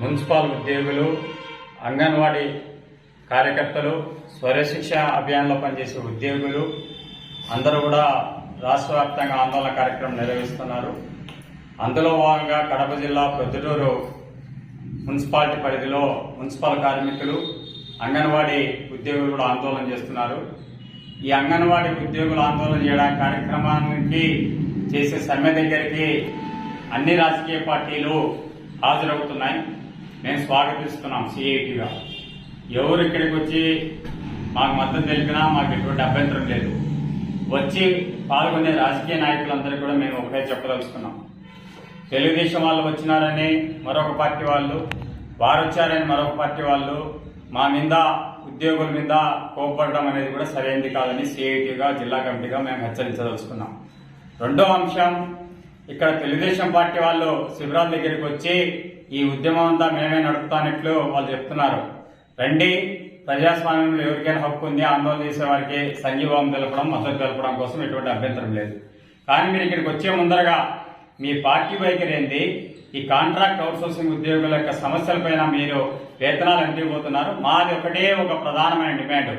Municipal ఉద్యోగులు అంగన్వాడీ కార్యకర్తలు స్వరశిక్ష అభియాన్లో పనిచేసే ఉద్యోగులు అందరూ కూడా రాష్ట్ర వ్యాప్తంగా ఆందోళన కార్యక్రమం నిర్వహిస్తున్నారు. అందులో భాగంగా కడప జిల్లా ప్రొద్దుటూరు మున్సిపాలిటీ పరిధిలో మున్సిపల్ కార్మికులు అంగన్వాడీ ఉద్యోగులు కూడా ఆందోళన చేస్తున్నారు. ఈ అంగన్వాడీ ఉద్యోగులు ఆందోళన చేయడానికి కార్యక్రమానికి చేసే సమ్మె దగ్గరికి అన్ని రాజకీయ పార్టీలు హాజరవుతున్నాయి. మేము స్వాగతిస్తున్నాం సిఐటిగా ఎవరు ఇక్కడికి వచ్చి మాకు మద్దతు తెలిపినా మాకు ఎటువంటి అభ్యంతరం లేదు. వచ్చి పాల్గొనే రాజకీయ నాయకులందరూ కూడా మేము ఒకటే చెప్పదలుచుకున్నాం. తెలుగుదేశం వాళ్ళు వచ్చినారని మరొక పార్టీ వాళ్ళు వారు వచ్చారని మరొక పార్టీ వాళ్ళు మా మీద ఉద్యోగుల మీద కోపడడం అనేది కూడా సరైనది కాదని సిఐటిగా జిల్లా కమిటీగా మేము హెచ్చరించదలుచుకున్నాం. రెండో అంశం ఇక్కడ తెలుగుదేశం పార్టీ వాళ్ళు శిబిరాల దగ్గరికి వచ్చి ఈ ఉద్యమం అంతా మేమే నడుపుతానట్లు వాళ్ళు చెప్తున్నారు. రండి ప్రజాస్వామ్యంలో ఎవరికైనా హక్కు ఉంది ఆందోళన చేసే వారికి సంఘీభావం తెలపడం మద్దతు తెలపడం కోసం ఎటువంటి అభ్యంతరం లేదు. కానీ మీరు ఇక్కడికి వచ్చే ముందరగా మీ పార్టీ వైఖరి ఏంది? ఈ కాంట్రాక్ట్ అవుట్సోర్సింగ్ ఉద్యోగుల యొక్క సమస్యలపైన మీరు వేతనాలు అందిపోతున్నారు పోతున్నారు మాది ఒకటే ఒక ప్రధానమైన డిమాండ్.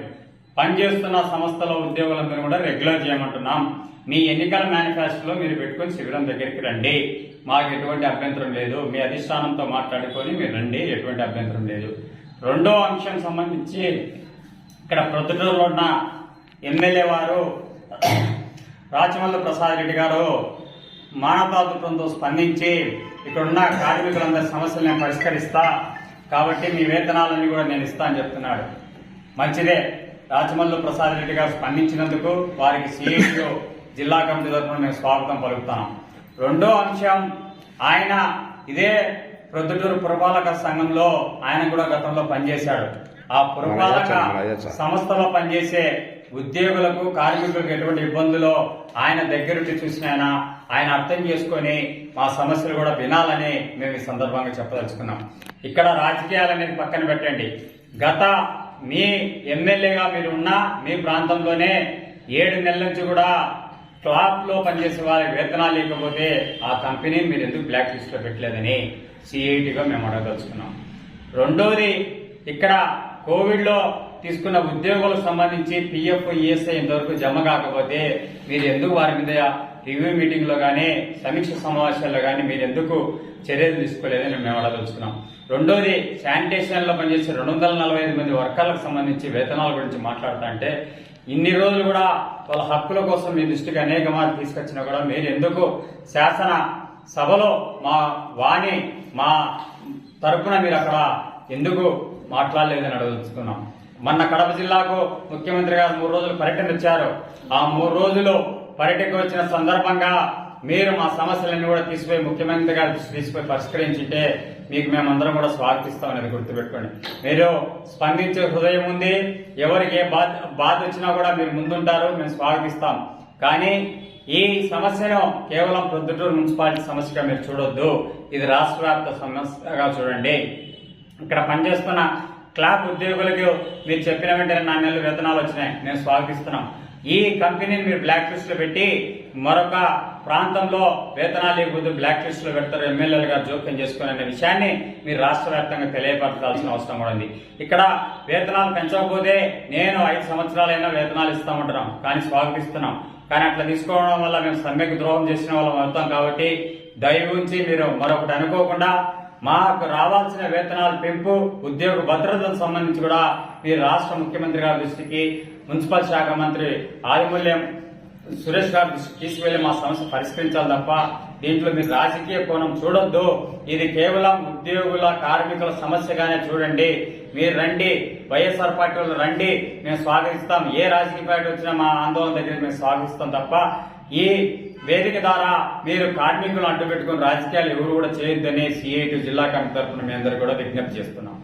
పనిచేస్తున్న సంస్థల ఉద్యోగులందరూ కూడా రెగ్యులర్ చేయమంటున్నాం. మీ ఎన్నికల మేనిఫెస్టోలో మీరు పెట్టుకొని శిబిరం దగ్గరికి రండి. మాకు ఎటువంటి అభ్యంతరం లేదు. మీ అధిష్టానంతో మాట్లాడుకొని మీరు రండి. ఎటువంటి అభ్యంతరం లేదు. రెండో అంశం సంబంధించి ఇక్కడ ప్రొద్దుటూరులో ఉన్న ఎమ్మెల్యే వారు రాచమల్లు ప్రసాద్ రెడ్డి గారు మానవతాతృత్వంతో స్పందించి ఇక్కడున్న కార్మికులందరి సమస్యలు నేను పరిష్కరిస్తా. కాబట్టి మీ వేతనాలన్నీ కూడా నేను ఇస్తా అని చెప్తున్నాడు. మంచిదే. రాచమల్లు ప్రసాద్ రెడ్డి గారు స్పందించినందుకు వారికి సిఐటిఓ జిల్లా కమిటీ తరఫున మేము స్వాగతం పలుకుతాం రెండో అంశం ఆయన ఇదే ప్రొద్దుటూరు పురపాలక సంఘంలో ఆయన కూడా గతంలో పనిచేశాడు. ఆ పురపాలక సంస్థలో పనిచేసే ఉద్యోగులకు కార్మికులకు ఎటువంటి ఇబ్బందులో ఆయన దగ్గరుండి చూసిన ఆయన ఆయన అర్థం చేసుకొని మా సమస్యలు కూడా వినాలని మేము ఈ సందర్భంగా చెప్పదలుచుకున్నాం. ఇక్కడ రాజకీయాలు అనేది పక్కన పెట్టండి. గత మీ ఎమ్మెల్యేగా మీరు ఉన్న మీ ప్రాంతంలోనే ఏడు నెలల నుంచి కూడా క్లాప్లో పనిచేసే వారికి వేతనాలు లేకపోతే ఆ కంపెనీ మీరు ఎందుకు బ్లాక్ లిస్ట్లో పెట్టలేదని సిఐటిగా మేము అడగదలుచుకున్నాం. రెండోది ఇక్కడ కోవిడ్లో తీసుకున్న ఉద్యోగులకు సంబంధించి పిఎఫ్ ఈఎస్ఐ ఇంతవరకు జమ కాకపోతే మీరు ఎందుకు వారి మీద రివ్యూ మీటింగ్లో సమీక్ష సమావేశాల్లో కానీ మీరు ఎందుకు చర్యలు తీసుకోలేదని మేము అడగదలుచుకున్నాం రెండోది శానిటేషన్లో పనిచేసే రెండు వందల నలభై ఐదు మంది వర్కర్లకు సంబంధించి వేతనాల గురించి మాట్లాడుతా అంటే ఇన్ని రోజులు కూడా వాళ్ళ హక్కుల కోసం మీ దృష్టికి అనేక మార్లు తీసుకొచ్చినా కూడా మీరు ఎందుకు శాసన సభలో మా వాణి మా తరపున మీరు అక్కడ ఎందుకు మాట్లాడలేదని అడగదలుచుకున్నాం మొన్న కడప జిల్లాకు ముఖ్యమంత్రి గారు మూడు రోజులు పర్యటన ఇచ్చారు. ఆ మూడు రోజులు పర్యటనకు వచ్చిన సందర్భంగా మీరు మా సమస్యలన్నీ కూడా తీసుకుపోయి ముఖ్యమంత్రి గారు దృష్టికి తీసుకుపోయి పరిష్కరించుంటే మీకు మేమందరం కూడా స్వాగతిస్తాం అనేది గుర్తుపెట్టుకోండి. మీరు స్పందించే హృదయం ఉంది. ఎవరికి ఏ బాధ బాధ వచ్చినా కూడా మీరు ముందుంటారు మేము స్వాగతిస్తాం. కానీ ఈ సమస్యను కేవలం ప్రొద్దుటూరు మున్సిపాలిటీ సమస్యగా మీరు చూడొద్దు. ఇది రాష్ట్ర వ్యాప్త సమస్యగా చూడండి. ఇక్కడ పనిచేస్తున్న క్లాప్ ఉద్యోగులకు మీరు చెప్పిన వెంటనే నా నెలలు వేతనాలు వచ్చినాయి. మేము స్వాగతిస్తున్నాం. ఈ కంపెనీని మీరు బ్లాక్ లిస్ట్లో పెట్టి మరొక ప్రాంతంలో వేతనాలు ఇవ్వద్దు బ్లాక్ లిస్ట్లో పెడతారు ఎమ్మెల్యేలు గారు జోక్యం చేసుకుని అనే విషయాన్ని మీరు రాష్ట్ర వ్యాప్తంగా తెలియపరచాల్సిన అవసరం కూడా ఉంది. ఇక్కడ వేతనాలు పెంచకపోతే నేను ఐదు సంవత్సరాలైనా వేతనాలు ఇస్తామంటున్నాం కానీ స్వాగతిస్తున్నాం. కానీ అట్లా తీసుకోవడం వల్ల మేము సమ్మెకు ద్రోహం చేసిన వాళ్ళం అవుతాం కాబట్టి దయ ఉంచి మీరు మరొకటి అనుకోకుండా మాకు రావాల్సిన వేతనాల పెంపు ఉద్యోగ భద్రతకు సంబంధించి కూడా మీరు రాష్ట్ర ముఖ్యమంత్రి గారి దృష్టికి మున్సిపల్ శాఖ మంత్రి ఆదిమూల్యం సురేష్ గారి దృష్టికి తీసుకువెళ్ళి మా సమస్య పరిష్కరించాలి తప్ప దీంట్లో మీరు రాజకీయ కోణం చూడొద్దు. ఇది కేవలం ఉద్యోగుల కార్మికుల సమస్యగానే చూడండి. మీరు రండి. వైఎస్ఆర్ పార్టీ వాళ్ళు రండి. మేము స్వాగతిస్తాం. ఏ రాజకీయ పార్టీ వచ్చినా మా ఆందోళన దగ్గర మేము స్వాగతిస్తాం తప్ప ఈ వేదిక ద్వారా మీరు కార్మికులు అడ్డు పెట్టుకుని రాజకీయాలు ఎవరు కూడా చేయొద్దని సిఐటి జిల్లా కమిటీ తరఫున మీ అందరూ కూడా విజ్ఞప్తి చేస్తున్నాం.